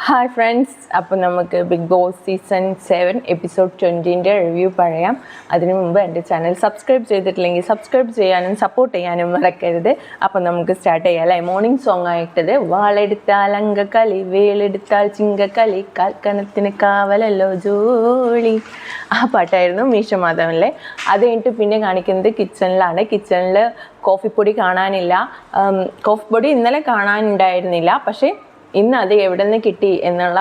Hi friends അപ്പോൾ നമുക്ക് Big Boss season seven episode ട്വന്റീന്റെ review പറയാം. അതിനു മുമ്പ് എന്റെ ചാനൽ സബ്സ്ക്രൈബ് ചെയ്തിട്ടില്ലെങ്കിൽ സബ്സ്ക്രൈബ് ചെയ്യാനും സപ്പോർട്ട് ചെയ്യാനും മറക്കരുത്. അപ്പോൾ നമുക്ക് സ്റ്റാർട്ട് ചെയ്യാം അല്ലേ? മോർണിംഗ് സോങ് ആയിട്ടത്. വാളെടുത്താൽ അങ്കക്കളി വേളെടുത്താൽ ചിങ്കക്കളി കാൽക്കനത്തിന് കാവലല്ലോ ജോളി. ആ പാട്ടായിരുന്നു മീശ മാധവനിലെ അത് കഴിഞ്ഞിട്ട് പിന്നെ കാണിക്കുന്നത് കിച്ചണിലാണ്. കിച്ചണിൽ കോഫിപ്പൊടി കാണാനില്ല. കോഫിപ്പൊടി ഇന്നലെ കാണാനുണ്ടായിരുന്നില്ല പക്ഷേ ഇന്ന് അത് എവിടെ നിന്ന് കിട്ടി എന്നുള്ള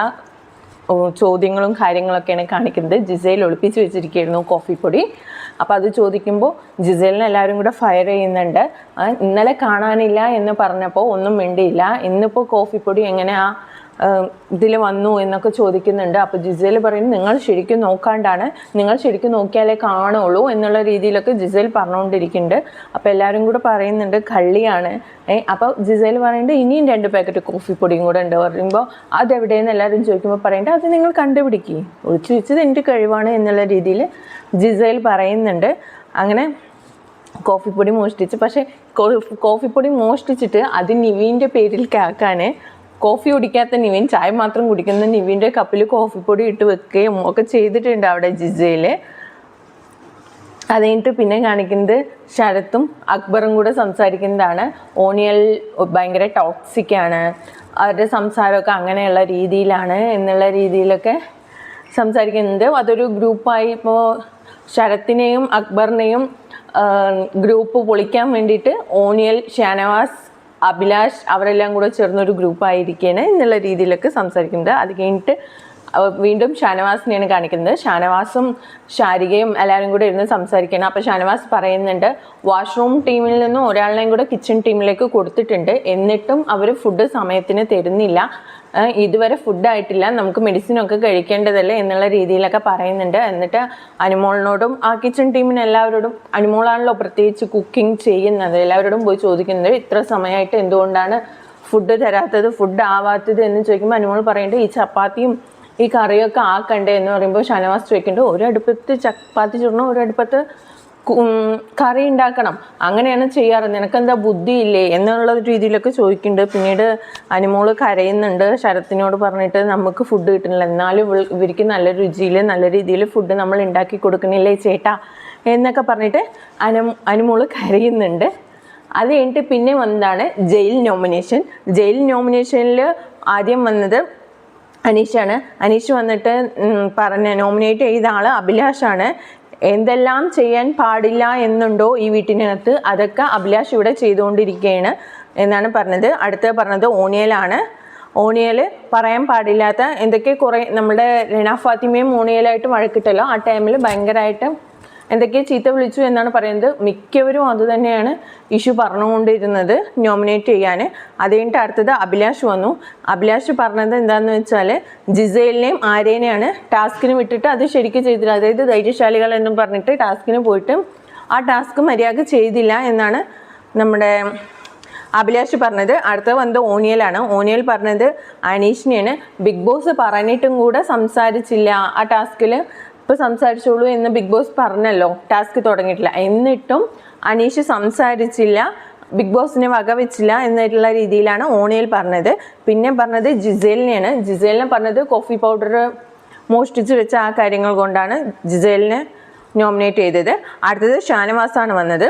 ചോദ്യങ്ങളും കാര്യങ്ങളൊക്കെയാണ് കാണിക്കുന്നത്. ജിസയിൽ ഒളിപ്പിച്ച് വെച്ചിരിക്കുകയായിരുന്നു കോഫി പൊടി. അപ്പോൾ അത് ചോദിക്കുമ്പോൾ ജിസേലിനെ എല്ലാവരും കൂടെ ഫയർ ചെയ്യുന്നുണ്ട്. ഇന്നലെ കാണാനില്ല എന്ന് പറഞ്ഞപ്പോൾ ഒന്നും മിണ്ടിയില്ല. ഇന്നിപ്പോൾ കോഫിപ്പൊടി എങ്ങനെയാ ഇതിൽ വന്നു എന്നൊക്കെ ചോദിക്കുന്നുണ്ട്. അപ്പോൾ ജിസേൽ പറയുന്നത് നിങ്ങൾ ശരിക്കും നോക്കാണ്ടാണ്. നിങ്ങൾ ശരിക്കും നോക്കിയാലേ കാണുള്ളൂ എന്നുള്ള രീതിയിലൊക്കെ ജിസേൽ പറഞ്ഞുകൊണ്ടിരിക്കുന്നുണ്ട് അപ്പോൾ എല്ലാവരും കൂടെ പറയുന്നുണ്ട് കള്ളിയാണ്. ഏ അപ്പോൾ ജിസേൽ പറയുന്നുണ്ട് ഇനിയും രണ്ട് പാക്കറ്റ് കോഫി പൊടിയും കൂടെ ഉണ്ട്. പറയുമ്പോൾ അതെവിടെയെന്ന് എല്ലാവരും ചോദിക്കുമ്പോൾ പറയേണ്ടത് അത് നിങ്ങൾ കണ്ടുപിടിക്കുക ഒളിച്ചു വെച്ചത് എന്റെ കഴിവാണ് എന്നുള്ള രീതിയിൽ ജിസേൽ പറയുന്നുണ്ട്. അങ്ങനെ കോഫിപ്പൊടി മോഷ്ടിച്ച് പക്ഷേ കോഫിപ്പൊടി മോഷ്ടിച്ചിട്ട് അത് നിവീന്റെ പേരിൽ കാക്കാൻ കോഫി കുടിക്കാത്ത നിവിൻ ചായ മാത്രം കുടിക്കുന്ന നിവിന്റെ കപ്പിൽ കോഫി പൊടി ഇട്ട് വെക്കുകയും ഒക്കെ ചെയ്തിട്ടുണ്ട് അവിടെ ജിജയിൽ അത് കഴിഞ്ഞിട്ട് പിന്നെ കാണിക്കുന്നത് ശരത്തും അക്ബറും കൂടെ സംസാരിക്കുന്നതാണ്. ഓണിയൽ ഭയങ്കര ടോക്സിക് ആണ്. അവരുടെ സംസാരമൊക്കെ അങ്ങനെയുള്ള രീതിയിലാണ് എന്നുള്ള രീതിയിലൊക്കെ സംസാരിക്കുന്നുണ്ട് അതൊരു ഗ്രൂപ്പായി ഇപ്പോൾ ശരത്തിനെയും അക്ബറിനെയും ഗ്രൂപ്പ് പൊളിക്കാൻ വേണ്ടിയിട്ട് ഓണിയൽ ഷാനവാസ് അഭിലാഷ് അവരെല്ലാം കൂടെ ചേർന്നൊരു ഗ്രൂപ്പായിരിക്കുകയാണ് എന്നുള്ള രീതിയിലൊക്കെ സംസാരിക്കുന്നത് അത് കഴിഞ്ഞിട്ട് വീണ്ടും ഷാനവാസിനെയാണ് കാണിക്കുന്നത്. ഷാനവാസും ഷാരികയും എല്ലാവരും കൂടെ ഇരുന്ന് സംസാരിക്കണം അപ്പോൾ ഷാനവാസ് പറയുന്നുണ്ട് വാഷ്റൂം ടീമിൽ നിന്നും ഒരാളിനെയും കൂടെ കിച്ചൺ ടീമിലേക്ക് കൊടുത്തിട്ടുണ്ട്. എന്നിട്ടും അവർ ഫുഡ് സമയത്തിന് തരുന്നില്ല. ഇതുവരെ ഫുഡ് ആയിട്ടില്ല. നമുക്ക് മെഡിസിനൊക്കെ കഴിക്കേണ്ടതല്ലേ എന്നുള്ള രീതിയിലൊക്കെ പറയുന്നുണ്ട്. എന്നിട്ട് അനുമോളിനോടും ആ കിച്ചൺ ടീമിന് എല്ലാവരോടും അനുമോളാണല്ലോ പ്രത്യേകിച്ച് കുക്കിംഗ് ചെയ്യുന്നത്. എല്ലാവരോടും പോയി ചോദിക്കുന്നത് ഇത്ര സമയമായിട്ട് എന്തുകൊണ്ടാണ് ഫുഡ് തരാത്തത് ഫുഡ് ആവാത്തത് എന്ന് ചോദിക്കുമ്പോൾ അനുമോൾ പറയുന്നുണ്ട് ഈ ചപ്പാത്തിയും ഈ കറിയൊക്കെ ആക്കണ്ടേ എന്ന് പറയുമ്പോൾ ഷനവാസ് ചോദിക്കുന്നുണ്ട് ഒരടുപ്പത്ത് ചപ്പാത്തി ചുടണം? ഉം, കറി ഉണ്ടാക്കണം. അങ്ങനെയാണ് ചെയ്യാറ്. നിനക്കെന്താ ബുദ്ധിയില്ലേ? എന്നുള്ള രീതിയിലൊക്കെ ചോദിക്കുന്നുണ്ട്. പിന്നീട് അനുമോൾ കരയുന്നുണ്ട്. ശരത്തിനോട് പറഞ്ഞിട്ട് നമുക്ക് ഫുഡ് കിട്ടുന്നില്ല. എന്നാലും ഇവർക്ക് നല്ല രുചിയിൽ നല്ല രീതിയിൽ ഫുഡ് നമ്മൾ ഉണ്ടാക്കി കൊടുക്കണില്ലേ ചേട്ടാ? എന്നൊക്കെ പറഞ്ഞിട്ട് അനു അനുമോൾ കരയുന്നുണ്ട്. അത് കഴിഞ്ഞിട്ട് പിന്നെ വന്നതാണ് ജയിൽ നോമിനേഷൻ. ജയിൽ നോമിനേഷനിൽ ആദ്യം വന്നത് അനീഷാണ്. അനീഷ് വന്നിട്ട് പറഞ്ഞ നോമിനേറ്റ് ചെയ്ത ആൾ അഭിലാഷാണ്. എന്തെല്ലാം ചെയ്യാൻ പാടില്ല എന്നുണ്ടോ ഈ വീട്ടിനകത്ത്? അതൊക്കെ അഭിലാഷ് ഇവിടെ ചെയ്തുകൊണ്ടിരിക്കുകയാണ് എന്നാണ് പറഞ്ഞത്. അടുത്ത പറഞ്ഞത് ഓണിയലാണ്. ഓണിയൽ പറയാൻ പാടില്ലാത്ത എന്തൊക്കെ കുറേ നമ്മുടെ രണ ഫാത്തിമയും ഓണിയലായിട്ട് വഴക്കിട്ടല്ലോ. ആ ടൈമിൽ ഭയങ്കരമായിട്ട് എന്തൊക്കെ ചീത്ത വിളിച്ചു എന്നാണ് പറയുന്നത്. മിക്കവരും അതുതന്നെയാണ് ഇഷ്യൂ പറഞ്ഞുകൊണ്ടിരുന്നത് നോമിനേറ്റ് ചെയ്യാൻ. അത് കഴിഞ്ഞിട്ട് അടുത്തത് അഭിലാഷ് വന്നു. അഭിലാഷ് പറഞ്ഞത് എന്താണെന്ന് വെച്ചാൽ ജിസേലിനെയും ആര്യനെയാണ് ടാസ്കിന് വിട്ടിട്ട് അത് ശരിക്കും ചെയ്തില്ല. അതായത് ധൈര്യശാലികൾ എന്നും പറഞ്ഞിട്ട് ടാസ്കിന് പോയിട്ട് ആ ടാസ്ക് മര്യാദ ചെയ്തില്ല എന്നാണ് നമ്മുടെ അഭിലാഷ് പറഞ്ഞത്. അടുത്ത വന്നത് ഓണിയലാണ് ഓണിയൽ പറഞ്ഞത് അനീഷിനെയാണ്. ബിഗ് ബോസ് പറഞ്ഞിട്ടും കൂടെ സംസാരിച്ചില്ല. ആ ടാസ്കിൽ ഇപ്പോൾ സംസാരിച്ചോളൂ എന്ന് ബിഗ് ബോസ് പറഞ്ഞല്ലോ. ടാസ്ക് തുടങ്ങിയിട്ടില്ല. എന്നിട്ടും അനീഷ് സംസാരിച്ചില്ല. ബിഗ് ബോസിനെ വകവെച്ചില്ല എന്നിട്ടുള്ള രീതിയിലാണ് ഓണിയിൽ പറഞ്ഞത്. പിന്നെ പറഞ്ഞത് ജിസേലിനെയാണ്. ജിസേലിനെ പറഞ്ഞത് കോഫി പൗഡർ മോഷ്ടിച്ച് വെച്ച ആ കാര്യങ്ങൾ കൊണ്ടാണ് ജിസേലിനെ നോമിനേറ്റ് ചെയ്തത്. അടുത്തത് ഷാനവാസാണ് വന്നത്.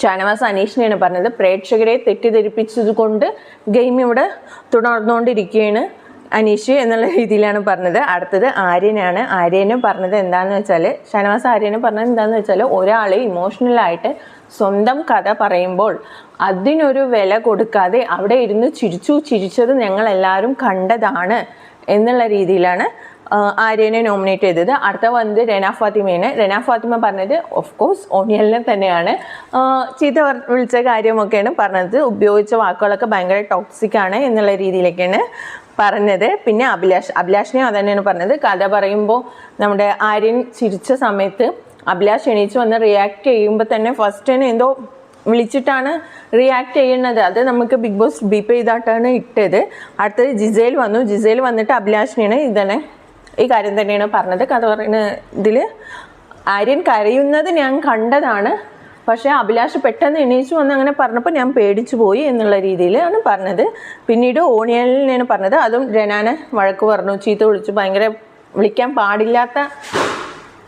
ഷാനവാസ് അനീഷിനെയാണ് പറഞ്ഞത്. പ്രേക്ഷകരെ തെറ്റിദ്ധരിപ്പിച്ചത് കൊണ്ട് ഗെയിം ഇവിടെ തുടർന്നുകൊണ്ടിരിക്കുകയാണ്. അനീഷ് എന്നുള്ള രീതിയിലാണ് പറഞ്ഞത്. അടുത്തത് ആര്യനാണ്. ആര്യനും പറഞ്ഞത് എന്താണെന്ന് വെച്ചാൽ ഷനവാസ് ആര്യന് പറഞ്ഞത് എന്താണെന്ന് വെച്ചാൽ ഒരാൾ ഇമോഷണലായിട്ട് സ്വന്തം കഥ പറയുമ്പോൾ അതിനൊരു വില കൊടുക്കാതെ അവിടെ ഇരുന്ന് ചിരിച്ചു ചിരിച്ചത് ഞങ്ങൾ എല്ലാവരും കണ്ടതാണ് എന്നുള്ള രീതിയിലാണ് ആര്യനെ നോമിനേറ്റ് ചെയ്തത്. അടുത്ത വന്നത് രന ഫാത്തിമയാണ്. രന ഫാത്തിമ പറഞ്ഞത് ഓഫ് കോഴ്സ് ഓണിയലിനെ തന്നെയാണ്. ചീത്ത വിളിച്ച കാര്യമൊക്കെയാണ് പറഞ്ഞത്. ഉപയോഗിച്ച വാക്കുകളൊക്കെ ഭയങ്കര ടോക്സിക് ആണ് എന്നുള്ള രീതിയിലേക്കാണ് പറഞ്ഞത്. പിന്നെ അഭിലാഷ് അഭിലാഷിനെ അത് തന്നെയാണ് പറഞ്ഞത്. കഥ പറയുമ്പോൾ നമ്മുടെ ആര്യൻ ചിരിച്ച സമയത്ത് അഭിലാഷ് എണീച്ച് വന്ന് റിയാക്ട് ചെയ്യുമ്പോൾ തന്നെ ഫസ്റ്റ് തന്നെ എന്തോ വിളിച്ചിട്ടാണ് റിയാക്ട് ചെയ്യുന്നത്. അത് നമുക്ക് ബിഗ് ബോസ് ബീപ്പ് ചെയ്തിട്ടാണ് ഇട്ടത്. അടുത്തത് ജിസേൽ വന്നു. ജിസേൽ വന്നിട്ട് അഭിലാഷിനെയാണ് ഇതന്നെ ഈ കാര്യം തന്നെയാണ് പറഞ്ഞത്. കഥ പറയുന്ന ഇതിൽ ആര്യൻ കരയുന്നത് ഞാൻ കണ്ടതാണ്. പക്ഷേ അഭിലാഷ് പെട്ടെന്ന് എണീച്ചു വന്ന് അങ്ങനെ പറഞ്ഞപ്പോൾ ഞാൻ പേടിച്ചു പോയി എന്നുള്ള രീതിയിലാണ് പറഞ്ഞത്. പിന്നീട് ഓണിയലിനാണ് പറഞ്ഞത്. അതും രനാനെ വഴക്ക് പറഞ്ഞു. ചീത്ത വിളിച്ചു. ഭയങ്കര വിളിക്കാൻ പാടില്ലാത്ത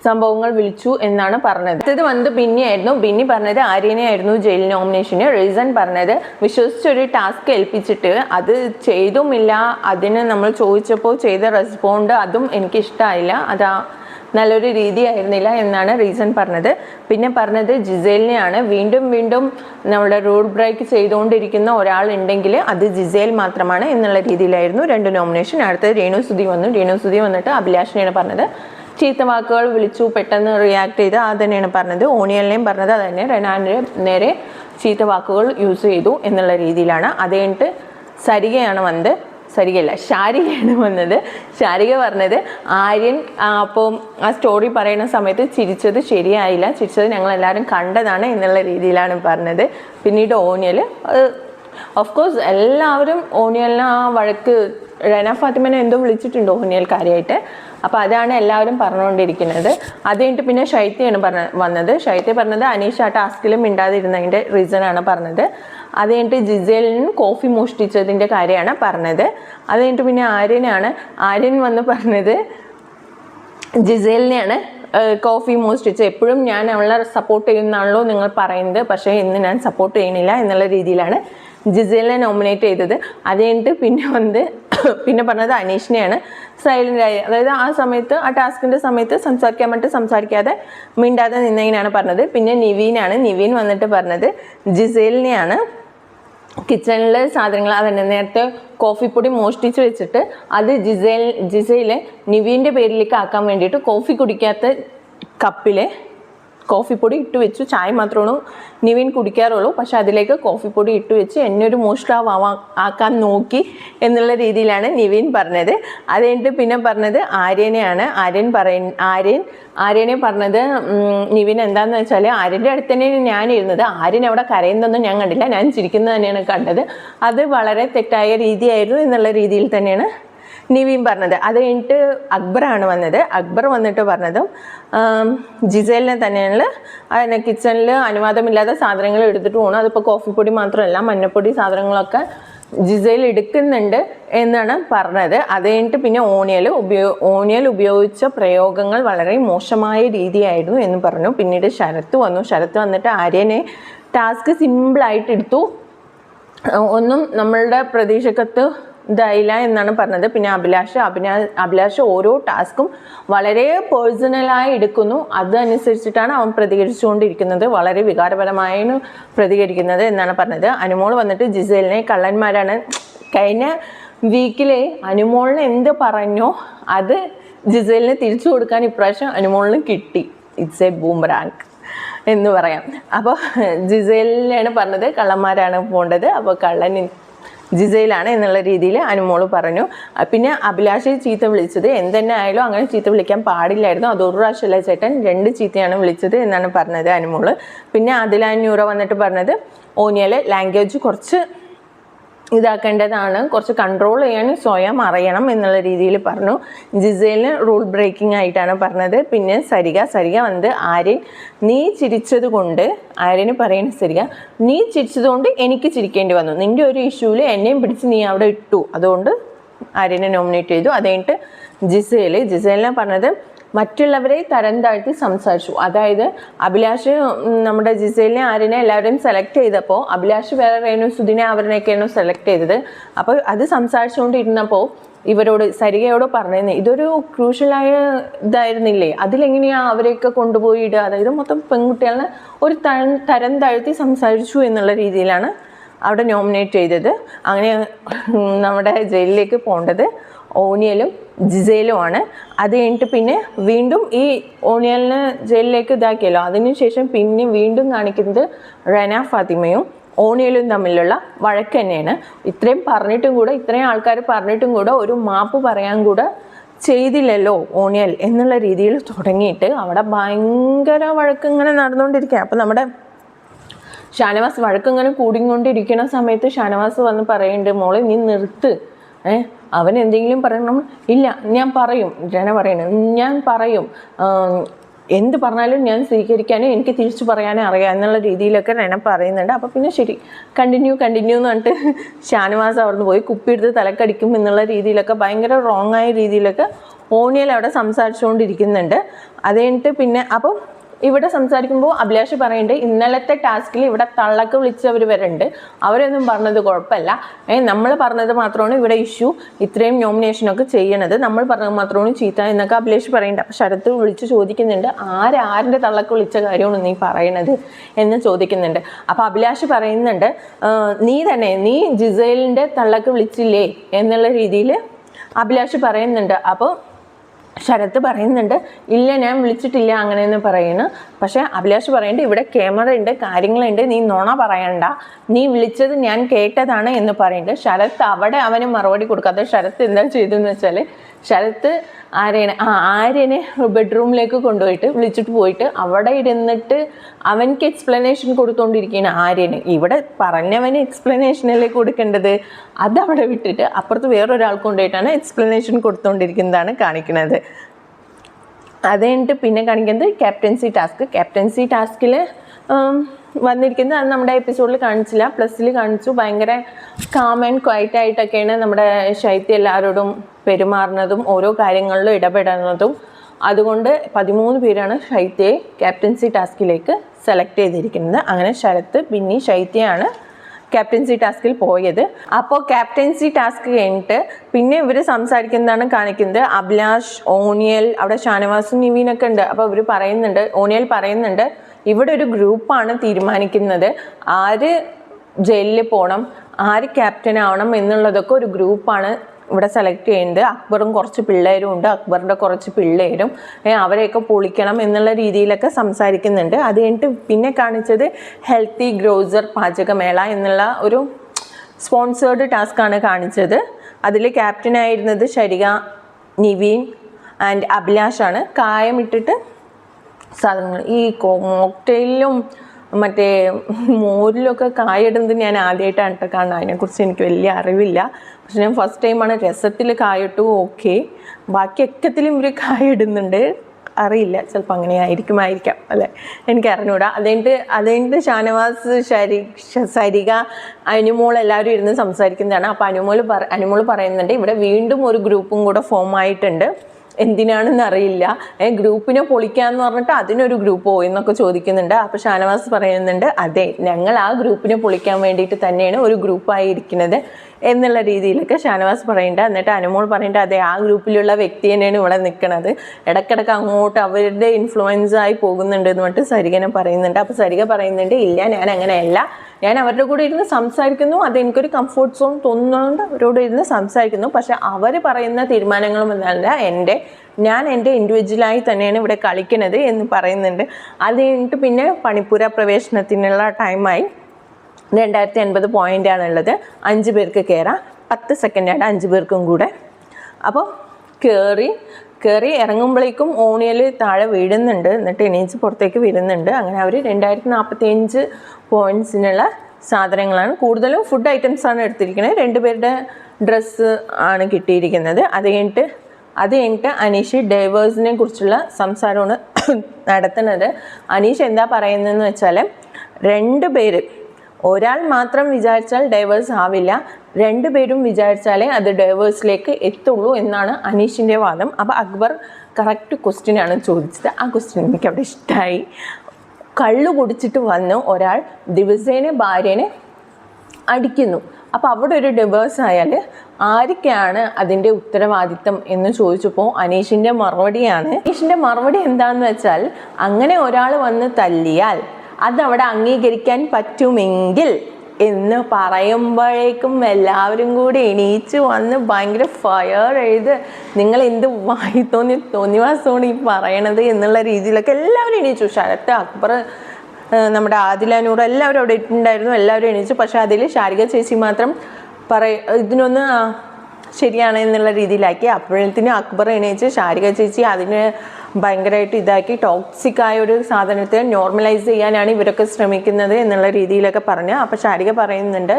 സംഭവങ്ങൾ വിളിച്ചു എന്നാണ് പറഞ്ഞത്. അടുത്തത് വന്നത് ബിന്നിയായിരുന്നു. ബിന്നി പറഞ്ഞത് ആര്യനെയായിരുന്നു ജയിൽ നോമിനേഷന് റീസൺ പറഞ്ഞത് വിശ്വസിച്ചൊരു ടാസ്ക് ഏൽപ്പിച്ചിട്ട് അത് ചെയ്തുമില്ല. അതിന് നമ്മൾ ചോദിച്ചപ്പോൾ ചെയ്ത റെസ്പോണ്ട് അതും എനിക്ക് ഇഷ്ടമായില്ല അതാ നല്ലൊരു രീതി ആയിരുന്നില്ല എന്നാണ് റീസൺ പറഞ്ഞത്. പിന്നെ പറഞ്ഞത് ജിസേലിനെയാണ്. വീണ്ടും വീണ്ടും നമ്മുടെ റൂൾ ബ്രേക്ക് ചെയ്തുകൊണ്ടിരിക്കുന്ന ഒരാളുണ്ടെങ്കിൽ അത് ജിസേൽ മാത്രമാണ് എന്നുള്ള രീതിയിലായിരുന്നു രണ്ട് നോമിനേഷൻ അടുത്തത് രേണു സുധി വന്നു. രേണു സുധി വന്നിട്ട് അഭിലാഷിനെയാണ് പറഞ്ഞത്. ചീത്ത വാക്കുകൾ വിളിച്ചു പെട്ടെന്ന് റിയാക്ട് ചെയ്ത് അത് തന്നെയാണ് പറഞ്ഞത്. ഓണിയലിനെയും പറഞ്ഞത് അത് തന്നെ. റെനാന്റെ നേരെ ചീത്ത വാക്കുകൾ യൂസ് ചെയ്തു എന്നുള്ള രീതിയിലാണ്. അത് കഴിഞ്ഞിട്ട് സരികയാണ് വന്നത്. സരികയല്ല ശാരികയാണ് വന്നത്. ശാരിക പറഞ്ഞത് ആര്യൻ അപ്പോൾ അപ്പം ആ സ്റ്റോറി പറയുന്ന സമയത്ത് ചിരിച്ചത് ശരിയായില്ല. ചിരിച്ചത് ഞങ്ങൾ എല്ലാവരും കണ്ടതാണ് എന്നുള്ള രീതിയിലാണ് പറഞ്ഞത്. പിന്നീട് ഓണിയൽ ഓഫ് കോഴ്സ് എല്ലാവരും ഓണിയലിന് ആ വഴക്ക് റെന ഫാത്തിമനെ എന്തോ വിളിച്ചിട്ടുണ്ട് ഹുനിയൽ കാര്യമായിട്ട് അപ്പോൾ അതാണ് എല്ലാവരും പറഞ്ഞുകൊണ്ടിരിക്കുന്നത്. അത് കഴിഞ്ഞിട്ട് പിന്നെ ശൈത്യയാണ് പറഞ്ഞ വന്നത്. ശൈത്യ പറഞ്ഞത് അനീഷ് ആ ടാസ്കിലും മിണ്ടാതിരുന്നതിന്റെ റീസണാണ് പറഞ്ഞത്. അത് കഴിഞ്ഞിട്ട് ജിസേലിന് കോഫി മോഷ്ടിച്ചതിന്റെ കാര്യമാണ് പറഞ്ഞത്. അത് കഴിഞ്ഞിട്ട് പിന്നെ ആര്യനാണ്. ആര്യൻ വന്ന് പറഞ്ഞത് ജിസേലിനെയാണ് കോഫി മോഷ്ടിച്ച് എപ്പോഴും ഞാൻ അവളെ സപ്പോർട്ട് ചെയ്യുന്നതാണല്ലോ നിങ്ങൾ പറയുന്നത്. പക്ഷേ ഇന്ന് ഞാൻ സപ്പോർട്ട് ചെയ്യണില്ല എന്നുള്ള രീതിയിലാണ് ജിസേലിനെ നോമിനേറ്റ് ചെയ്തത്. അത് കഴിഞ്ഞിട്ട് പിന്നെ വന്ന് പിന്നെ പറഞ്ഞത് അനീഷിനെയാണ്. സൈലന്റ് ആയി. അതായത് ആ സമയത്ത് ആ ടാസ്കിന്റെ സമയത്ത് സംസാരിക്കാൻ മറ്റും സംസാരിക്കാതെ മിണ്ടാതെ നിന്നതിനാണ് പറഞ്ഞത്. പിന്നെ നിവീനാണ്. നിവീൻ വന്നിട്ട് പറഞ്ഞത് ജിസേലിനെയാണ് കിച്ചണിലെ സാധനങ്ങൾ അതന്നെ നേരത്തെ കോഫിപ്പൊടി മോഷ്ടിച്ച് വെച്ചിട്ട് അത് ജിസേൽ ജിസയിലെ നിവീന്റെ പേരിലേക്ക് ആക്കാൻ വേണ്ടിയിട്ട് കോഫി കുടിക്കാത്ത കപ്പിൽ കോഫിപ്പൊടി ഇട്ട് വെച്ചു. ചായ മാത്രമാണ് നിവിൻ കുടിക്കാറുള്ളൂ. പക്ഷേ അതിലേക്ക് കോഫിപ്പൊടി ഇട്ട് വെച്ച് എന്നെ ഒരു മോഷ്ടാവ് ആക്കാൻ നോക്കി എന്നുള്ള രീതിയിലാണ് നിവിൻ പറഞ്ഞത്. അത് കഴിഞ്ഞിട്ട് പിന്നെ പറഞ്ഞത് ആര്യനെയാണ്. ആര്യൻ പറയ ആര്യൻ ആര്യനെ പറഞ്ഞത് നിവിൻ എന്താന്ന് വെച്ചാൽ ആര്യന്റെ അടുത്ത് തന്നെയാണ് ഞാൻ ഇരുന്നത്. ആര്യൻ അവിടെ കരയുന്നതൊന്നും ഞാൻ കണ്ടില്ല. ഞാൻ ചിരിക്കുന്നത് തന്നെയാണ് കണ്ടത്. അത് വളരെ തെറ്റായ രീതിയായിരുന്നു എന്നുള്ള രീതിയിൽ തന്നെയാണ് നിവീൻ പറഞ്ഞത്. അത് കഴിഞ്ഞിട്ട് അക്ബറാണ് വന്നത്. അക്ബർ വന്നിട്ട് പറഞ്ഞതും ജിസേലിനെ തന്നെയാണ്. അതിനെ കിച്ചണിൽ അനുവാദമില്ലാത്ത സാധനങ്ങൾ എടുത്തിട്ട് പോകണം അതിപ്പോൾ കോഫിപ്പൊടി മാത്രമല്ല മഞ്ഞപ്പൊടി സാധനങ്ങളൊക്കെ ജിസയിൽ എടുക്കുന്നുണ്ട് എന്നാണ് പറഞ്ഞത്. അത് കഴിഞ്ഞിട്ട് പിന്നെ ഓണിയൽ ഉപയോ ഓണിയൽ ഉപയോഗിച്ച പ്രയോഗങ്ങൾ വളരെ മോശമായ രീതിയായിരുന്നു എന്ന് പറഞ്ഞു. പിന്നീട് ശരത്ത് വന്നു. ശരത്ത് വന്നിട്ട് ആര്യനെ ടാസ്ക് സിമ്പിളായിട്ട് എടുത്തു. ഒന്നും നമ്മളുടെ പ്രതീക്ഷക്കത്ത് ഇതായില്ല എന്നാണ് പറഞ്ഞത്. പിന്നെ അഭിലാഷ്. അഭിനാ അഭിലാഷ് ഓരോ ടാസ്കും വളരെ പേഴ്സണലായി എടുക്കുന്നു. അതനുസരിച്ചിട്ടാണ് അവൻ പ്രതികരിച്ചുകൊണ്ടിരിക്കുന്നത്. വളരെ വികാരപരമായാണ് പ്രതികരിക്കുന്നത് എന്നാണ് പറഞ്ഞത്. അനുമോൾ വന്നിട്ട് ജിസേലിനെ കള്ളന്മാരാണ്. കഴിഞ്ഞ വീക്കിലെ അനുമോളിന് എന്ത് പറഞ്ഞോ അത് ജിസേലിന് തിരിച്ചു കൊടുക്കാൻ ഇപ്രാവശ്യം അനുമോളിന് കിട്ടി. ഇറ്റ്സ് എ ബൂം റാങ്ക് എന്ന് പറയാം. അപ്പോൾ ജിസേലിനാണ് പറഞ്ഞത് കള്ളന്മാരാണ് പോകേണ്ടത് അപ്പോൾ കള്ളൻ ജിസയിലാണ് എന്നുള്ള രീതിയിൽ അനുമോൾ പറഞ്ഞു. പിന്നെ അഭിലാഷ് ചീത്ത വിളിച്ചത് എന്തെന്നെ ആയാലും അങ്ങനെ ചീത്ത വിളിക്കാൻ പാടില്ലായിരുന്നു. അത് ഒരു പ്രാവശ്യമല്ല ചേട്ടൻ? രണ്ട് ചീത്തയാണ് വിളിച്ചത് എന്നാണ് പറഞ്ഞത് അനുമോൾ. പിന്നെ അതിലാന്യൂറ വന്നിട്ട് പറഞ്ഞത് ഓനിയയിലെ ലാംഗ്വേജ് കുറച്ച് ഇതാക്കേണ്ടതാണ്. കുറച്ച് കൺട്രോൾ ചെയ്യാൻ സ്വയം അറിയണം എന്നുള്ള രീതിയിൽ പറഞ്ഞു. ജിസേലിന് റൂൾ ബ്രേക്കിംഗ് ആയിട്ടാണ് പറഞ്ഞത്. പിന്നെ സരിക സരിക വന്ന് ആര്യൻ നീ ചിരിച്ചത് കൊണ്ട് ആര്യന് പറയുന്ന സരിക നീ ചിരിച്ചതുകൊണ്ട് എനിക്ക് ചിരിക്കേണ്ടി വന്നു. നിന്റെ ഒരു ഇഷ്യൂവിൽ എന്നെയും പിടിച്ച് നീ അവിടെ ഇട്ടു. അതുകൊണ്ട് ആര്യനെ നോമിനേറ്റ് ചെയ്തു. അത് കഴിഞ്ഞിട്ട് ജിസേൽ ജിസേലിനെ പറഞ്ഞത് മറ്റുള്ളവരെ തരം താഴ്ത്തി സംസാരിച്ചു. അതായത് അഭിലാഷ് നമ്മുടെ ജിസേലിനെ ആരിനെ എല്ലാവരെയും സെലക്ട് ചെയ്തപ്പോൾ അഭിലാഷ് വേറെ രേണു സുധിനെ അവരിനെയൊക്കെയാണ് സെലക്ട് ചെയ്തത്. അപ്പോൾ അത് സംസാരിച്ചുകൊണ്ടിരുന്നപ്പോൾ ഇവരോട് സരികയോട് പറഞ്ഞിരുന്നു. ഇതൊരു ക്രൂഷ്യലായ ഇതായിരുന്നില്ലേ? അതിലെങ്ങനെയാണ് അവരെയൊക്കെ കൊണ്ടുപോയി ഇടുക അതായത് മൊത്തം പെൺകുട്ടികളെ ഒരു തരം തരം താഴ്ത്തി സംസാരിച്ചു എന്നുള്ള രീതിയിലാണ് അവിടെ നോമിനേറ്റ് ചെയ്തത്. അങ്ങനെ നമ്മുടെ ജയിലിലേക്ക് പോകേണ്ടത് ഓണിയലും ജിസേലുമാണ് അത് കഴിഞ്ഞിട്ട് പിന്നെ വീണ്ടും ഈ ഓണിയലിനെ ജയിലിലേക്ക് ഇതാക്കിയല്ലോ. അതിനുശേഷം പിന്നെ വീണ്ടും കാണിക്കുന്നത് റന ഫാത്തിമയും ഓണിയലും തമ്മിലുള്ള വഴക്ക് തന്നെയാണ്. ഇത്രയും പറഞ്ഞിട്ടും കൂടെ ഇത്രയും ആൾക്കാർ പറഞ്ഞിട്ടും കൂടെ ഒരു മാപ്പ് പറയാൻ കൂടെ ചെയ്തില്ലല്ലോ ഓണിയൽ എന്നുള്ള രീതിയിൽ തുടങ്ങിയിട്ട് അവിടെ ഭയങ്കര വഴക്ക് ഇങ്ങനെ നടന്നുകൊണ്ടിരിക്കുക അപ്പം നമ്മുടെ ഷാനവാസ് വഴക്കിങ്ങനെ കൂടിക്കൊണ്ടിരിക്കുന്ന സമയത്ത് ഷാനവാസ് വന്ന് പറയുന്നുണ്ട് മോളെ നീ നിർത്ത്. അവൻ എന്തെങ്കിലും പറയണം? ഇല്ല ഞാൻ പറയും. ജന പറയണം. ഞാൻ പറയും. എന്ത് പറഞ്ഞാലും ഞാൻ സ്വീകരിക്കാനും എനിക്ക് തിരിച്ചു പറയാനും അറിയാം എന്നുള്ള രീതിയിലൊക്കെ റെന പറയുന്നുണ്ട്. അപ്പോൾ പിന്നെ ശരി കണ്ടിന്യൂ കണ്ടിന്യൂ എന്ന് പറഞ്ഞിട്ട് ഷാനവാസ് അവിടുന്ന് പോയി കുപ്പി കുപ്പിയെടുത്ത് തലക്കടിക്കും എന്നുള്ള രീതിയിലൊക്കെ ഭയങ്കര റോങ് ആയ രീതിയിലൊക്കെ ഓണിയൽ അവിടെ സംസാരിച്ചുകൊണ്ടിരിക്കുന്നുണ്ട്. അത് കഴിഞ്ഞിട്ട് പിന്നെ അപ്പം ഇവിടെ സംസാരിക്കുമ്പോൾ അഭിലാഷ് പറയുന്നുണ്ട് ഇന്നലത്തെ ടാസ്കിൽ ഇവിടെ തള്ളക്ക് വിളിച്ചവർ വരുന്നുണ്ട് അവരൊന്നും പറഞ്ഞത് കുഴപ്പമില്ല. ഏ നമ്മൾ പറഞ്ഞത് മാത്രമാണ് ഇവിടെ ഇഷ്യൂ. ഇത്രയും നോമിനേഷനൊക്കെ ചെയ്യണത് നമ്മൾ പറഞ്ഞത് മാത്രമാണ് ചീത്ത എന്നൊക്കെ അഭിലാഷ് പറയുന്നുണ്ട് അപ്പോൾ ശരത്ത് വിളിച്ച് ചോദിക്കുന്നുണ്ട് ആരാരന്റെ തള്ളക്ക് വിളിച്ച കാര്യമാണ് നീ പറയണത്? എന്ന് ചോദിക്കുന്നുണ്ട്. അപ്പോൾ അഭിലാഷ് പറയുന്നുണ്ട് നീ തന്നെ നീ ജിസൈലിന്റെ തള്ളക്ക് വിളിച്ചില്ലേ? എന്നുള്ള രീതിയിൽ അഭിലാഷ് പറയുന്നുണ്ട്. അപ്പോൾ ശരത്ത് പറയുന്നുണ്ട് ഇല്ല ഞാൻ വിളിച്ചിട്ടില്ല അങ്ങനെയെന്ന് പറയുന്നു. പക്ഷേ അഭിലാഷ് പറയുന്നുണ്ട് ഇവിടെ ക്യാമറ ഉണ്ട് കാര്യങ്ങളുണ്ട് നീ നുണ പറയണ്ട. നീ വിളിച്ചത് ഞാൻ കേട്ടതാണ് എന്ന് പറയുന്നുണ്ട്. ശരത്ത് അവിടെ അവന് മറുപടി കൊടുക്കാതെ ശരത്ത് എന്താ ചെയ്തതെന്ന് വെച്ചാൽ ശരത്ത് ആര്യനെ ആ ആര്യനെ ബെഡ്റൂമിലേക്ക് കൊണ്ടുപോയിട്ട് വിളിച്ചിട്ട് പോയിട്ട് അവിടെ ഇരുന്നിട്ട് അവൻക്ക് എക്സ്പ്ലനേഷൻ കൊടുത്തുകൊണ്ടിരിക്കുകയാണ് ആര്യന്. ഇവിടെ പറഞ്ഞവന് എക്സ്പ്ലനേഷനല്ലേ കൊടുക്കേണ്ടത്? അതവിടെ വിട്ടിട്ട് അപ്പുറത്ത് വേറൊരാൾക്ക് കൊണ്ടുപോയിട്ടാണ് എക്സ്പ്ലനേഷൻ കൊടുത്തുകൊണ്ടിരിക്കുന്നതാണ് കാണിക്കുന്നത് അത് കഴിഞ്ഞിട്ട് പിന്നെ കാണിക്കുന്നത് ക്യാപ്റ്റൻസി ടാസ്ക് ക്യാപ്റ്റൻസി ടാസ്കിൽ വന്നിരിക്കുന്നത്. അത് നമ്മുടെ എപ്പിസോഡിൽ കാണിച്ചില്ല. പ്ലസ്സിൽ കാണിച്ചു. ഭയങ്കര കാം ആൻഡ് ക്വയറ്റ് ആയിട്ടൊക്കെയാണ് നമ്മുടെ ശൈത്യ എല്ലാവരോടും പെരുമാറുന്നതും ഓരോ കാര്യങ്ങളിലും ഇടപെടുന്നതും. അതുകൊണ്ട് പതിമൂന്ന് പേരാണ് ശൈത്യയെ ക്യാപ്റ്റൻസി ടാസ്കിലേക്ക് സെലക്ട് ചെയ്തിരിക്കുന്നത്. അങ്ങനെ ശരത്ത് ബിന്നി ശൈത്യയാണ് ക്യാപ്റ്റൻസി ടാസ്കിൽ പോയത്. അപ്പോൾ ക്യാപ്റ്റൻസി ടാസ്ക് കഴിഞ്ഞിട്ട് പിന്നെ ഇവർ സംസാരിക്കുന്നതാണ് കാണിക്കുന്നത്. അഭിലാഷ് ഓണിയൽ അവിടെ ഷാനവാസും നിവീനൊക്കെ ഉണ്ട്. അപ്പോൾ ഇവർ പറയുന്നുണ്ട് ഓണിയൽ പറയുന്നുണ്ട് ഇവിടെ ഒരു ഗ്രൂപ്പാണ് തീരുമാനിക്കുന്നത്. ആര് ജയിലിൽ പോകണം ആര് ക്യാപ്റ്റൻ ആവണം എന്നുള്ളതൊക്കെ ഒരു ഗ്രൂപ്പാണ് ഇവിടെ സെലക്ട് ചെയ്യുന്നത്. അക്ബറും കുറച്ച് പിള്ളേരും ഉണ്ട്. അക്ബറിന്റെ കുറച്ച് പിള്ളേരും അവരെയൊക്കെ പൊളിക്കണം എന്നുള്ള രീതിയിലൊക്കെ സംസാരിക്കുന്നുണ്ട്. അത് കഴിഞ്ഞിട്ട് പിന്നെ കാണിച്ചത് ഹെൽത്തി ഗ്രോസർ പാചകമേള എന്നുള്ള ഒരു സ്പോൺസേർഡ് ടാസ്ക്കാണ് കാണിച്ചത്. അതിൽ ക്യാപ്റ്റനായിരുന്നത് ശരിക നിവീൻ ആൻഡ് അഭിലാഷാണ്. കായമിട്ടിട്ട് സാധനങ്ങൾ. ഈ മോക്ടെയിലും മറ്റേ മോരിലൊക്കെ കായിടുന്നത് ഞാൻ ആദ്യമായിട്ടാണ് കേട്ടോ കാണുന്നത്. അതിനെക്കുറിച്ച് എനിക്ക് വലിയ അറിവില്ല. പക്ഷെ ഞാൻ ഫസ്റ്റ് ടൈമാണ് രസത്തിൽ കായിട്ടു ഓക്കെ ബാക്കി ഒക്കത്തിലും ഇവർ കായിടുന്നുണ്ട്. അറിയില്ല. ചിലപ്പോൾ അങ്ങനെ ആയിരിക്കും ആയിരിക്കാം അല്ലേ? എനിക്ക് അറിഞ്ഞൂടാ അതുകൊണ്ട് അതുകൊണ്ട് ഷാനവാസ് ശരി സരിക അനുമോൾ എല്ലാവരും ഇരുന്ന് സംസാരിക്കുന്നതാണ്. അപ്പോൾ അനുമോൾ പറ അനുമോൾ പറയുന്നുണ്ട് ഇവിടെ വീണ്ടും ഒരു ഗ്രൂപ്പും കൂടെ ഫോം ആയിട്ടുണ്ട്. എന്തിനാണെന്ന് അറിയില്ല. ഗ്രൂപ്പിനെ പൊളിക്കാന്ന് പറഞ്ഞിട്ട് അതിനൊരു ഗ്രൂപ്പ് പോയി എന്നൊക്കെ ചോദിക്കുന്നുണ്ട്. അപ്പോൾ ഷാനവാസ് പറയുന്നുണ്ട് അതെ ഞങ്ങൾ ആ ഗ്രൂപ്പിനെ പൊളിക്കാൻ വേണ്ടിയിട്ട് തന്നെയാണ് ഒരു ഗ്രൂപ്പായി ഇരിക്കുന്നത്. എന്നുള്ള രീതിയിലൊക്കെ ഷാനവാസ് പറയണ്ട. എന്നിട്ട് അനുമോൾ പറയണ്ട അതെ ആ ഗ്രൂപ്പിലുള്ള വ്യക്തി തന്നെയാണ് ഇവിടെ നിൽക്കുന്നത് ഇടയ്ക്കിടയ്ക്ക് അങ്ങോട്ട് അവരുടെ ഇൻഫ്ലുവൻസ് ആയി പോകുന്നുണ്ട് എന്ന് പറഞ്ഞിട്ട് സരികനെ പറയുന്നുണ്ട്. അപ്പോൾ സരിക പറയുന്നുണ്ട് ഇല്ല ഞാൻ അങ്ങനെയല്ല. ഞാൻ അവരുടെ കൂടെ ഇരുന്ന് സംസാരിക്കുന്നു. അത് എനിക്കൊരു കംഫർട്ട് സോൺ തോന്നുന്നതുകൊണ്ട് അവരോട് ഇരുന്ന് സംസാരിക്കുന്നു. പക്ഷെ അവർ പറയുന്ന തീരുമാനങ്ങളും എന്നല്ല എന്റെ ഞാൻ എന്റെ ഇൻഡിവിജ്വലായി തന്നെയാണ് ഇവിടെ കളിക്കുന്നത് എന്ന് പറയുന്നുണ്ട്. അത് കഴിഞ്ഞിട്ട് പിന്നെ പണിപ്പുര പ്രവേശനത്തിനുള്ള ടൈമായി രണ്ടായിരത്തി എൺപത് പോയിന്റാണുള്ളത് അഞ്ച് പേർക്ക് കയറാം പത്ത് സെക്കൻഡാണ് അഞ്ച് പേർക്കും കൂടെ. അപ്പോൾ കയറി കയറി ഇറങ്ങുമ്പോഴേക്കും ഓണിയൽ താഴെ വീഴുന്നുണ്ട്. എന്നിട്ട് എണീച്ച് പുറത്തേക്ക് വരുന്നുണ്ട് അങ്ങനെ അവർ രണ്ടായിരത്തി നാൽപ്പത്തി അഞ്ച് പോയിന്റ്സിനുള്ള സാധനങ്ങളാണ്. കൂടുതലും ഫുഡ് ഐറ്റംസ് ആണ് എടുത്തിരിക്കുന്നത് രണ്ടുപേരുടെ ഡ്രസ്സ് ആണ് കിട്ടിയിരിക്കുന്നത്. അത് കഴിഞ്ഞിട്ട് അത് കഴിഞ്ഞിട്ട് അനീഷ് ഡൈവേഴ്സിനെ കുറിച്ചുള്ള സംസാരമാണ് നടത്തുന്നത്. അനീഷ് എന്താ പറയുന്നതെന്ന് വെച്ചാൽ രണ്ട് പേര് ഒരാൾ മാത്രം വിചാരിച്ചാൽ ഡൈവേഴ്സ് ആവില്ല. രണ്ടുപേരും വിചാരിച്ചാലേ അത് ഡൈവേഴ്സിലേക്ക് എത്തുള്ളൂ എന്നാണ് അനീഷിന്റെ വാദം. അപ്പോൾ അക്ബർ കറക്റ്റ് ക്വസ്റ്റ്യൻ ആണ് ചോദിച്ചത്. ആ ക്വസ്റ്റ്യൻ എനിക്ക് അവിടെ ഇഷ്ടമായി കള്ളു കുടിച്ചിട്ട് വന്ന് ഒരാൾ ദിവസേന ഭാര്യനെ അടിക്കുന്നു. അപ്പോൾ അവിടെ ഒരു ഡിവേഴ്സ് ആയാൽ ആരൊക്കെയാണ് അതിന്റെ ഉത്തരവാദിത്തം എന്ന് ചോദിച്ചപ്പോൾ അനീഷിന്റെ മറുപടിയാണ്. അനീഷിന്റെ മറുപടി എന്താണെന്ന് വെച്ചാൽ അങ്ങനെ ഒരാൾ വന്ന് തല്ലിയാൽ അതവിടെ അംഗീകരിക്കാൻ പറ്റുമെങ്കിൽ എന്ന് പറയുമ്പോഴേക്കും എല്ലാവരും കൂടി എണീച്ച് വന്ന് ഭയങ്കര ഫയർ എഴുത് നിങ്ങൾ എന്ത് വായി തോന്നി തോന്നിവാസമാണ് ഈ പറയണത് എന്നുള്ള രീതിയിലൊക്കെ എല്ലാവരും എണീച്ചു. ശരത്ത് അക്ബർ നമ്മുടെ ആദിലാനൂർ എല്ലാവരും അവിടെ ഇട്ടുണ്ടായിരുന്നു. എല്ലാവരും എണീച്ചു. പക്ഷെ അതിൽ ശാരിക ചേച്ചി മാത്രം പറയ ഇതിനൊന്ന് ശരിയാണ് എന്നുള്ള രീതിയിലാക്കി. അപ്പോഴത്തേനും അക്ബർ എണീച്ച് ശാരിക ചേച്ചി അതിന് ഭയങ്കരമായിട്ട് ഇതാക്കി. ടോക്സിക് ആയ ഒരു സാധനത്തെ നോർമലൈസ് ചെയ്യാനാണ് ഇവരൊക്കെ ശ്രമിക്കുന്നത് എന്നുള്ള രീതിയിലൊക്കെ പറഞ്ഞ്. അപ്പോൾ ശാരിക പറയുന്നുണ്ട്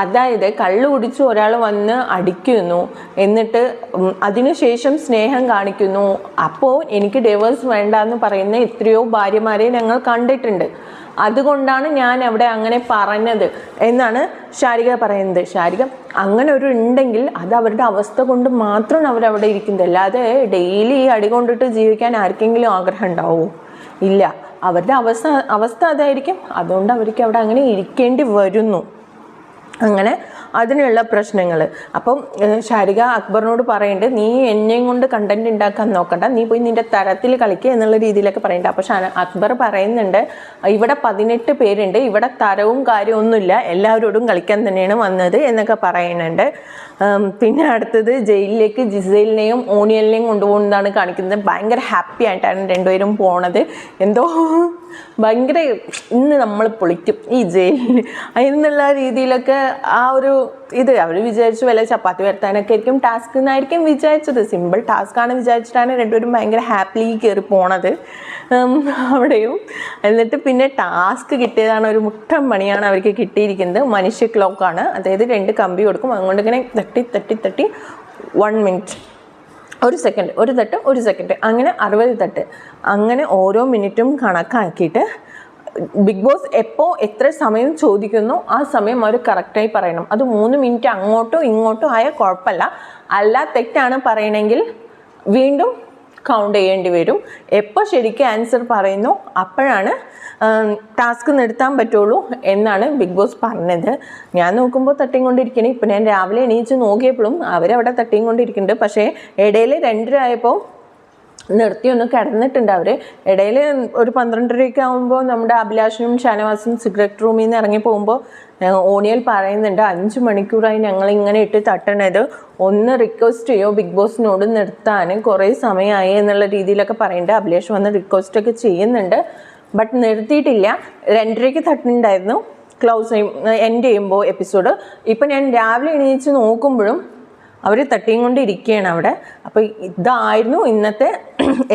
അതായത് കള്ളു കുടിച്ച് ഒരാൾ വന്ന് അടിക്കുന്നു എന്നിട്ട് അതിനുശേഷം സ്നേഹം കാണിക്കുന്നു. അപ്പോൾ എനിക്ക് ഡൈവേഴ്സ് വേണ്ട എന്ന് പറയുന്ന എത്രയോ ഭാര്യമാരെ ഞങ്ങൾ കണ്ടിട്ടുണ്ട്. അതുകൊണ്ടാണ് ഞാൻ അവിടെ അങ്ങനെ പറഞ്ഞത്. എന്നാണ് ശാരിക പറയുന്നത്. ശാരിക അങ്ങനെ ഒരു ഉണ്ടെങ്കിൽ അത് അവരുടെ അവസ്ഥ കൊണ്ട് മാത്രമാണ് അവരവിടെ ഇരിക്കുന്നത്. അല്ലാതെ ഡെയിലി ഈ അടി കൊണ്ടിട്ട് ജീവിക്കാൻ ആർക്കെങ്കിലും ആഗ്രഹം ഉണ്ടാവുമോ ഇല്ല. അവരുടെ അവസ്ഥ അവസ്ഥ അതായിരിക്കും. അതുകൊണ്ട് അവർക്ക് അവിടെ അങ്ങനെ ഇരിക്കേണ്ടി വരുന്നു. അങ്ങനെ അതിനുള്ള പ്രശ്നങ്ങൾ അപ്പം ഷാരിക അക്ബറിനോട് പറയുന്നുണ്ട് നീ എന്നെയും കൊണ്ട് കണ്ടന്റ് ഉണ്ടാക്കാൻ നോക്കണ്ട. നീ പോയി നിന്റെ തരത്തിൽ കളിക്കുക എന്നുള്ള രീതിയിലൊക്കെ പറയുന്നുണ്ട് അപ്പോൾ ഷാന അക്ബർ പറയുന്നുണ്ട് ഇവിടെ പതിനെട്ട് പേരുണ്ട്. ഇവിടെ തരവും കാര്യമൊന്നുമില്ല എല്ലാവരോടും കളിക്കാൻ തന്നെയാണ് വന്നത് എന്നൊക്കെ പറയുന്നുണ്ട്. പിന്നെ അടുത്തത് ജയിലിലേക്ക് ജിസൈലിനെയും ഓണിയലിനെയും കൊണ്ടുപോകുന്നതാണ് കാണിക്കുന്നത്. ഭയങ്കര ഹാപ്പി ആയിട്ടാണ് രണ്ടുപേരും പോണത്. എന്തോ ഭയങ്കര ഇന്ന് നമ്മൾ പൊളിക്കും ഈ ജയിലിൽ എന്നുള്ള രീതിയിലൊക്കെ ആ ഒരു ഇത്. അവർ വിചാരിച്ചു വല്ല ചപ്പാത്തി വരുത്താനൊക്കെ ആയിരിക്കും ടാസ്ക് എന്നായിരിക്കും വിചാരിച്ചത്. സിമ്പിൾ ടാസ്ക് ആണ് വിചാരിച്ചിട്ടാണ് രണ്ടുപേരും ഭയങ്കര ഹാപ്പിലി കയറി പോണത്. അവിടെയും. എന്നിട്ട് പിന്നെ ടാസ്ക് കിട്ടിയതാണ് ഒരു മുട്ടം പണിയാണ് അവർക്ക് കിട്ടിയിരിക്കുന്നത്. മനുഷ്യ ക്ലോക്കാണ്. അതായത് രണ്ട് കമ്പി കൊടുക്കും. അതുകൊണ്ട് ഇങ്ങനെ തട്ടി തട്ടി തട്ടി വൺ മിനിറ്റ്. ഒരു സെക്കൻഡ് ഒരു തട്ട് ഒരു സെക്കൻഡ് അങ്ങനെ അറുപത് തട്ട്. അങ്ങനെ ഓരോ മിനിറ്റും കണക്കാക്കിയിട്ട് ബിഗ് ബോസ് എപ്പോൾ എത്ര സമയം ചോദിക്കുന്നു ആ സമയം അവർ കറക്റ്റായി പറയണം. അത് മൂന്ന് മിനിറ്റ് അങ്ങോട്ടോ ഇങ്ങോട്ടോ ആയാൽ കുഴപ്പമില്ല. അല്ല തെറ്റാണ് പറയണമെങ്കിൽ വീണ്ടും കൗണ്ട് ചെയ്യേണ്ടി വരും. എപ്പോൾ ശരിക്കും ആൻസർ പറയുന്നു അപ്പോഴാണ് ടാസ്ക് നിർത്താൻ പറ്റുള്ളൂ എന്നാണ് ബിഗ് ബോസ് പറഞ്ഞത്. ഞാൻ നോക്കുമ്പോൾ തട്ടിയും കൊണ്ടിരിക്കണേ ഇപ്പം ഞാൻ രാവിലെ എണീച്ച് നോക്കിയപ്പോഴും അവരവിടെ തട്ടിയും കൊണ്ടിരിക്കുന്നുണ്ട് പക്ഷേ ഇടയിൽ രണ്ടരായപ്പോൾ നിർത്തിയൊന്നും നിർത്തി കിടന്നിട്ടുണ്ട് അവർ ഇടയിൽ ഒരു പന്ത്രണ്ടരയൊക്കെ ആകുമ്പോൾ നമ്മുടെ അഭിലാഷനും ഷാനവാസും സിഗരറ്റ് റൂമിൽ നിന്ന് ഇറങ്ങി പോകുമ്പോൾ ഓണിയൽ പറയുന്നുണ്ട് അഞ്ച് മണിക്കൂറായി ഞങ്ങൾ ഇങ്ങനെ ഇട്ട് തട്ടണത്. ഒന്ന് റിക്വസ്റ്റ് ചെയ്യോ? ബിഗ് ബോസിനോട് നിർത്താൻ കുറേ സമയമായി എന്നുള്ള രീതിയിലൊക്കെ പറയുന്നുണ്ട്. അഭിലേഷ് വന്ന് റിക്വസ്റ്റൊക്കെ ചെയ്യുന്നുണ്ട്. ബട്ട് നിർത്തിയിട്ടില്ല. രണ്ടരയ്ക്ക് തട്ടുന്നുണ്ടായിരുന്നു. ക്ലോസ് എൻഡ് ചെയ്യുമ്പോൾ എപ്പിസോഡ് ഇപ്പം ഞാൻ രാവിലെ എണീച്ച് നോക്കുമ്പോഴും അവർ തട്ടിയും കൊണ്ട് ഇരിക്കുകയാണ് അവിടെ. അപ്പോൾ ഇതായിരുന്നു ഇന്നത്തെ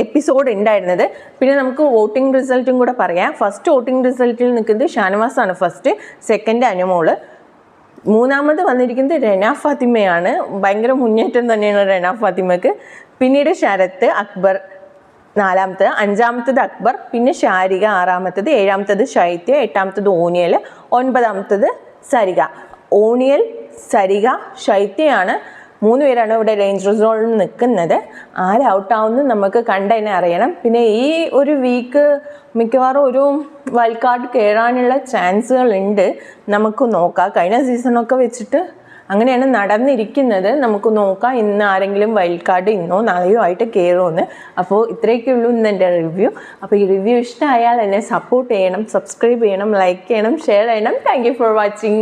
എപ്പിസോഡ് ഉണ്ടായിരുന്നത്. പിന്നെ നമുക്ക് വോട്ടിംഗ് റിസൾട്ടും കൂടെ പറയാം. ഫസ്റ്റ് വോട്ടിംഗ് റിസൾട്ടിൽ നിൽക്കുന്നത് ഷാനവാസാണ് ഫസ്റ്റ് സെക്കൻഡ് അനുമോൾ മൂന്നാമത് വന്നിരിക്കുന്നത് റെന ഫാത്തിമയാണ്. ഭയങ്കര മുന്നേറ്റം തന്നെയാണ് റെന ഫാത്തിമക്ക്. പിന്നീട് ശരത്ത് അക്ബർ നാലാമത്തത് അഞ്ചാമത്തത് അക്ബർ പിന്നെ ശാരിക ആറാമത്തത് ഏഴാമത്തത് ശൈത്യ എട്ടാമത്തത് ഓണിയൽ ഒൻപതാമത്തത് സരിക ഓണിയൽ സരിക ശൈത്യയാണ് മൂന്ന് പേരാണ് ഇവിടെ റേഞ്ച് റിസോളിൽ നിൽക്കുന്നത്. ആര് ഔട്ടാവുമെന്ന് നമുക്ക് കണ്ടതിനെ അറിയണം. പിന്നെ ഈ ഒരു വീക്ക് മിക്കവാറും ഒരു വൈൽഡ് കാർഡ് കയറാനുള്ള ചാൻസുകൾ ഉണ്ട്. നമുക്ക് നോക്കാം. കഴിഞ്ഞ സീസണൊക്കെ വെച്ചിട്ട് അങ്ങനെയാണ് നടന്നിരിക്കുന്നത്. നമുക്ക് നോക്കാം ഇന്ന് ആരെങ്കിലും വൈൽഡ് കാർഡ് ഇന്നോ നാളെയോ ആയിട്ട് കയറുമെന്ന് അപ്പോൾ ഇത്രയൊക്കെ ഉള്ളൂ ഇന്ന് എന്റെ റിവ്യൂ അപ്പോൾ ഈ റിവ്യൂ ഇഷ്ടമായാൽ എന്നെ സപ്പോർട്ട് ചെയ്യണം സബ്സ്ക്രൈബ് ചെയ്യണം ലൈക്ക് ചെയ്യണം ഷെയർ ചെയ്യണം. Thank for watching